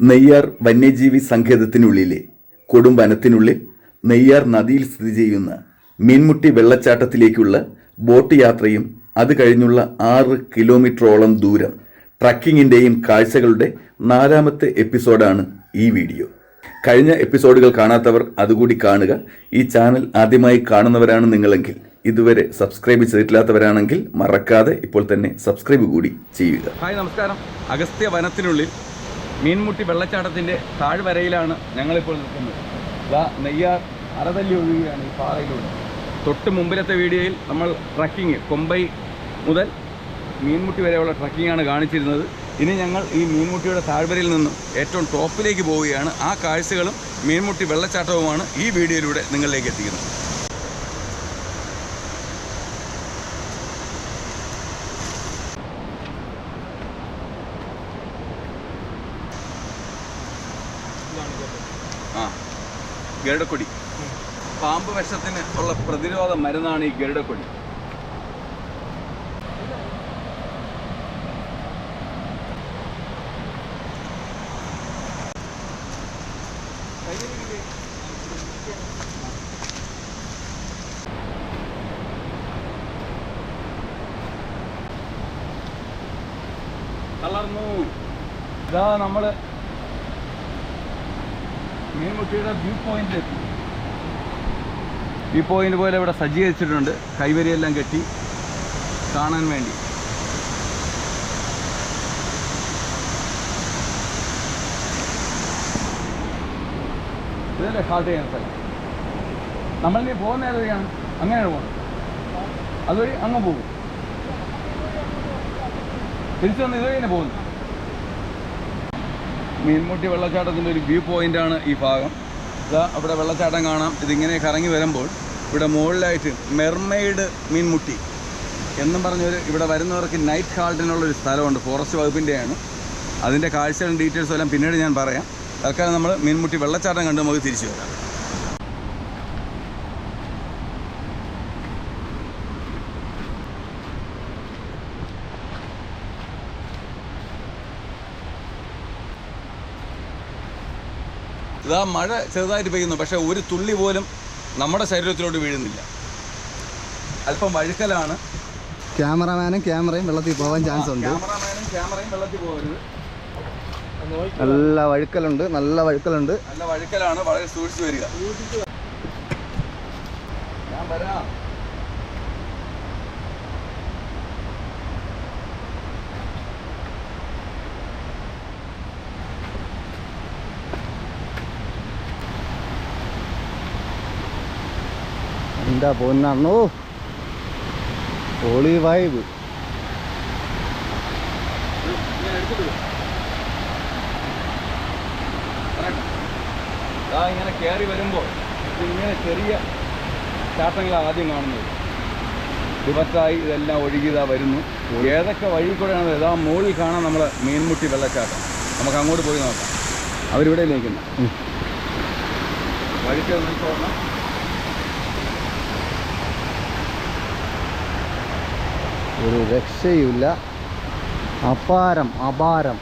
നെയ്യാർ വന്യജീവി സങ്കേതത്തിനുള്ളിലെ കൊടുംവനത്തിനുള്ളിൽ നെയ്യാർ നദിയിൽ സ്ഥിതി ചെയ്യുന്ന മീൻമുട്ടി വെള്ളച്ചാട്ടത്തിലേക്കുള്ള ബോട്ട് യാത്രയും അത് കഴിഞ്ഞുള്ള ആറ് കിലോമീറ്ററോളം ദൂരം ട്രക്കിങ്ങിന്റെയും കാഴ്ചകളുടെ നാലാമത്തെ എപ്പിസോഡാണ് ഈ വീഡിയോ. കഴിഞ്ഞ എപ്പിസോഡുകൾ കാണാത്തവർ അതുകൂടി കാണുക. ഈ ചാനൽ ആദ്യമായി കാണുന്നവരാണ് നിങ്ങളെങ്കിൽ ഇതുവരെ സബ്സ്ക്രൈബ് ചെയ്തിട്ടില്ലാത്തവരാണെങ്കിൽ മറക്കാതെ ഇപ്പോൾ തന്നെ സബ്സ്ക്രൈബ് കൂടി ചെയ്യുക. ഹായ് നമസ്കാരം. അഗസ്ത്യ വനത്തിനുള്ളിൽ മീൻമുട്ടി വെള്ളച്ചാട്ടത്തിന്റെ താഴ്വരയിലാണ് ഞങ്ങളിപ്പോൾ നിൽക്കുന്നത്. ഇതാ നെയ്യാർ അറതല്ലി ഒഴുകുകയാണ് ഈ പാറയിലൂടെ. തൊട്ട് മുമ്പിലത്തെ വീഡിയോയിൽ നമ്മൾ ട്രക്കിങ് കൊമ്പൈ മുതൽ മീൻമുട്ടി വരെയുള്ള ട്രക്കിങ്ങാണ് കാണിച്ചിരുന്നത്. ഇനി ഞങ്ങൾ ഈ മീൻമുട്ടിയുടെ താഴ്വരയിൽ നിന്നും ഏറ്റവും ടോപ്പിലേക്ക് പോവുകയാണ്. ആ കാഴ്ചകളും മീൻമുട്ടി വെള്ളച്ചാട്ടവുമാണ് ഈ വീഡിയോയിലൂടെ നിങ്ങളിലേക്ക് എത്തിക്കുന്നത്. ആ ഗരുഡക്കൊടി. പാമ്പ് വിഷത്തിന് ഉള്ള പ്രതിരോധ മരുന്നാണ് ഈ ഗരുഡക്കൊടി. തളർന്നു. ഇതാ നമ്മൾ മീൻമുട്ടിയുടെ വ്യൂ പോയിന്റിലെത്തി വ്യൂ പോയിന്റ് പോലെ ഇവിടെ സജ്ജീകരിച്ചിട്ടുണ്ട്. കൈവരിയെല്ലാം കെട്ടി കാണാൻ വേണ്ടി. ഇതല്ലേ ഹാൾട്ട് ചെയ്യുന്ന സ്ഥലം? നമ്മളിനി പോകുന്ന ഏതൊക്കെയാണ്? അങ്ങനെയാണ് പോകുന്നത്. അതുവഴി അങ്ങ് പോകും. തിരിച്ചു വന്ന് ഇതുവഴി തന്നെ പോകുന്നു. മീൻമുട്ടി വെള്ളച്ചാട്ടത്തിന്റെ ഒരു വ്യൂ പോയിന്റാണ് ഈ ഭാഗം. ഇതാ അവിടെ വെള്ളച്ചാട്ടം കാണാം. ഇതിങ്ങനെ കറങ്ങി വരുമ്പോൾ ഇവിടെ മുകളിലായിട്ട് മെർമെയ്ഡ് മീൻമുട്ടി എന്നും പറഞ്ഞൊരു ഇവിടെ വരുന്നവർക്ക് നൈറ്റ് ഹാൾട്ടിനുള്ളൊരു സ്ഥലമുണ്ട്. ഫോറസ്റ്റ് വകുപ്പിന്റെയാണ്. അതിന്റെ കാഴ്ചകളും ഡീറ്റെയിൽസും എല്ലാം പിന്നീട് ഞാൻ പറയാം. തൽക്കാലം നമ്മൾ മീൻമുട്ടി വെള്ളച്ചാട്ടം കണ്ട് നമുക്ക് തിരിച്ചു വരാം. ഇതാ മഴ ചെറുതായിട്ട് പെയ്യുന്നു പക്ഷേ ഒരു തുള്ളി പോലും നമ്മുടെ ശരീരത്തിലോട്ട് വീഴുന്നില്ല. അല്പം വഴുക്കലാണ്. ക്യാമറമാനും ക്യാമറയും വെള്ളത്തിൽ പോകാൻ ചാൻസ് ഉണ്ട്. ക്യാമറമാനും ക്യാമറയും വെള്ളത്തിൽ പോകരുത്. നല്ല വഴുക്കലുണ്ട് നല്ല വഴുക്കലുണ്ട്. നല്ല വഴുക്കലാണ് വളരെ സൂക്ഷിച്ചു വരിക. ഞാൻ വരാം. എന്താ പോന്നോ ഹോളി വൈബ് ഇങ്ങനെ കയറി വരുമ്പോൾ ഇങ്ങനെ ചെറിയ ചാട്ടങ്ങളാണ് ആദ്യം കാണുന്നത്. ദിവസമായി ഇതെല്ലാം ഒഴുകിയതാ വരുന്നു. ഏതൊക്കെ വഴി കൂടെയാണ് ഇതാ മുകളിൽ കാണാൻ നമ്മൾ മീൻമുട്ടി വെള്ളച്ചാട്ടം. നമുക്ക് അങ്ങോട്ട് പോയി നോക്കാം. അവരിവിടെ നിൽക്കുന്നു. വഴിക്ക് നിൽക്കണം ഒരു രക്ഷയുമില്ല. അപാരം അപാരം.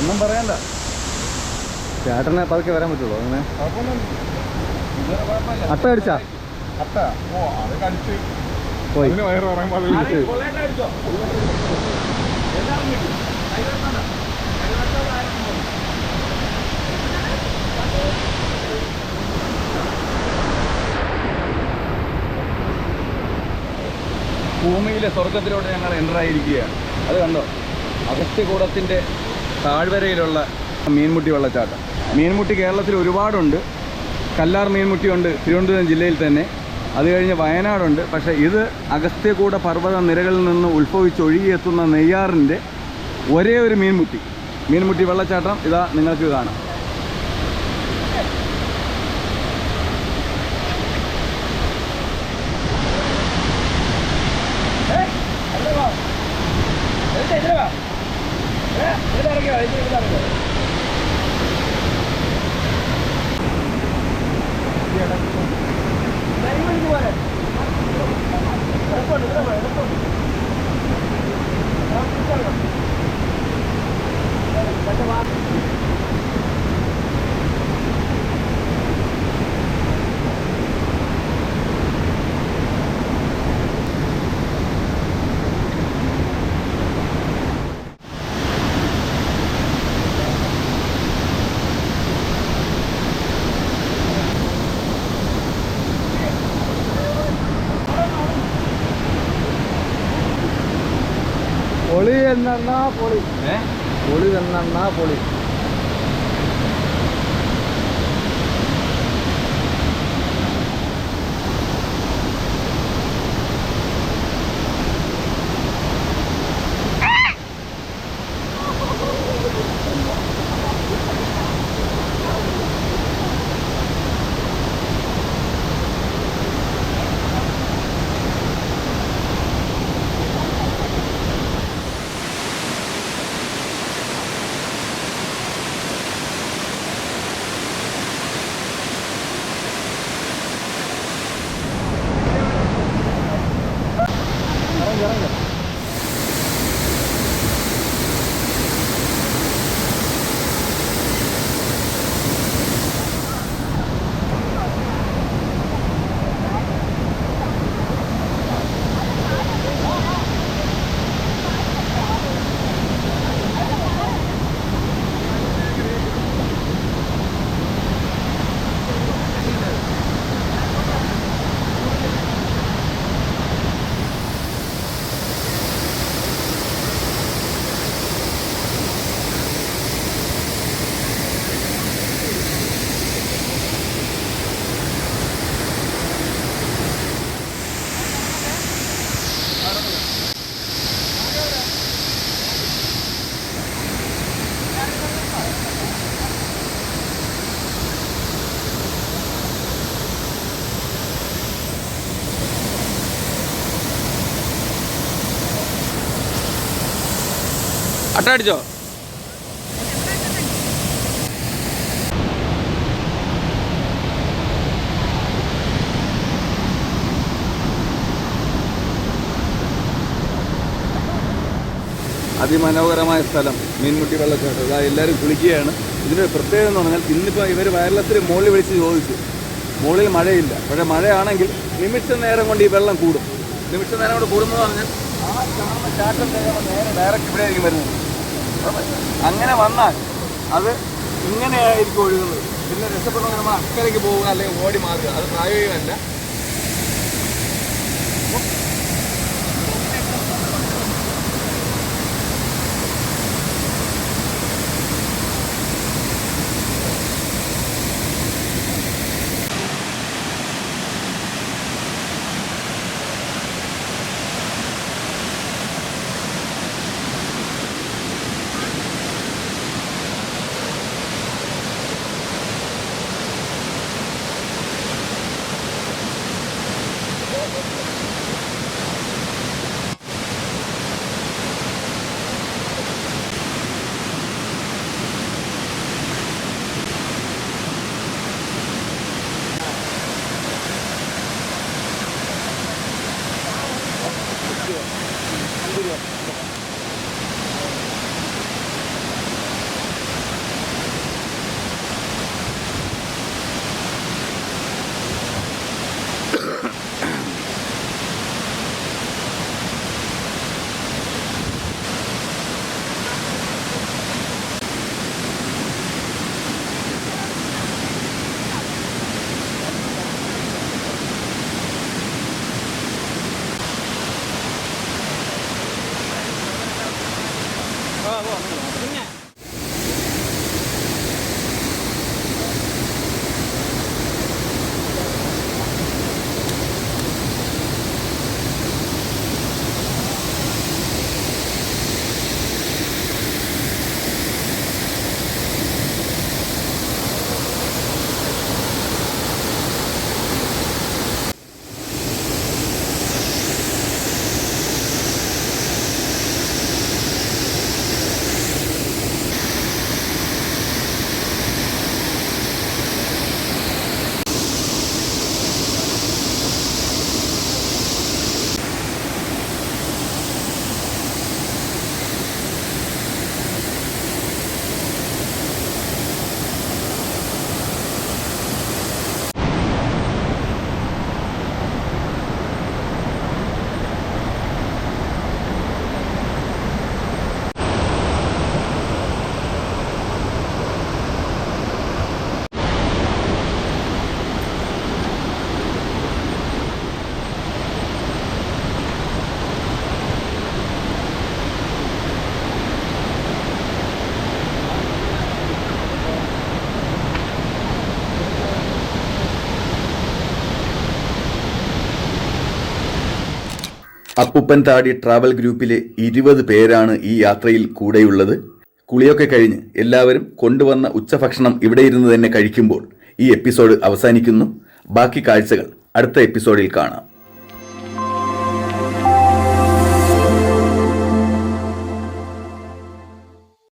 ഒന്നും പറയണ്ട. ചേട്ടനെ പതുക്കെ വരാൻ പറ്റുള്ളൂ അങ്ങനെ. അട്ട അടിച്ചാ? അട്ട. ഓ അത് കടിച്ച്. പോയി. ഭൂമിയിലെ സ്വർഗത്തിലോട്ട് ഞങ്ങൾ എന്റർ ആയിരിക്കുകയാണ്. അത് കണ്ടോ? അഗസ്ത്യകൂടത്തിന്റെ താഴ്വരയിലുള്ള മീൻമുട്ടി വെള്ളച്ചാട്ടം. മീൻമുട്ടി കേരളത്തിൽ ഒരുപാടുണ്ട്. കല്ലാർ മീൻമുട്ടിയുണ്ട് തിരുവനന്തപുരം ജില്ലയിൽ തന്നെ. അത് കഴിഞ്ഞ് വയനാടുണ്ട്. പക്ഷേ ഇത് അഗസ്ത്യകൂട പർവത നിരകളിൽ നിന്ന് ഉത്ഭവിച്ചൊഴുകിയെത്തുന്ന നെയ്യാറിന്റെ ഒരേ ഒരു മീൻമുട്ടി. മീൻമുട്ടി വെള്ളച്ചാട്ടം ഇതാ നിങ്ങൾക്ക് കാണാം. വന്നെണ്ണ പൊളി போனது അട്ടടിച്ചോ? അതിമനോഹരമായ സ്ഥലം മീൻമുട്ടി വെള്ളച്ചാട്ടം. ഇതാ എല്ലാവരും കുളിക്കുകയാണ്. ഇതിന്റെ പ്രത്യേകത എന്ന് പറഞ്ഞാൽ ഇന്നിപ്പോൾ ഇവർ വയലത്തിൽ മുകളിൽ വിളിച്ച് ചോദിച്ചു. മുകളിൽ മഴയില്ല. പക്ഷേ മഴയാണെങ്കിൽ നിമിഷ നേരം കൊണ്ട് ഈ വെള്ളം കൂടും. നിമിഷ നേരം കൊണ്ട് കൂടുന്നതെന്ന് പറഞ്ഞാൽ ആ ചാട്ടം നേരെ ഡയറക്റ്റ് ഇവിടെ ആയിരിക്കും വരുന്നത്. അങ്ങനെ വന്നാൽ അത് ഇങ്ങനെയായിരിക്കും ഒഴുകുന്നത്. പിന്നെ രക്ഷപ്പെടുന്ന നമ്മൾ അക്കരയ്ക്ക് പോവുക അല്ലെങ്കിൽ ഓടി മാറുക. അത് പ്രായോഗികമല്ല. Thank you. അപ്പുപ്പൻ താടി ട്രാവൽ ഗ്രൂപ്പിലെ ഇരുപത് പേരാണ് ഈ യാത്രയിൽ കൂടെയുള്ളത്. കുളിയൊക്കെ കഴിഞ്ഞ് എല്ലാവരും കൊണ്ടുവന്ന ഉച്ചഭക്ഷണം ഇവിടെ ഇരുന്ന് തന്നെ കഴിക്കുമ്പോൾ ഈ എപ്പിസോഡ് അവസാനിക്കുന്നു. ബാക്കി കാഴ്ചകൾ അടുത്ത എപ്പിസോഡിൽ കാണാം.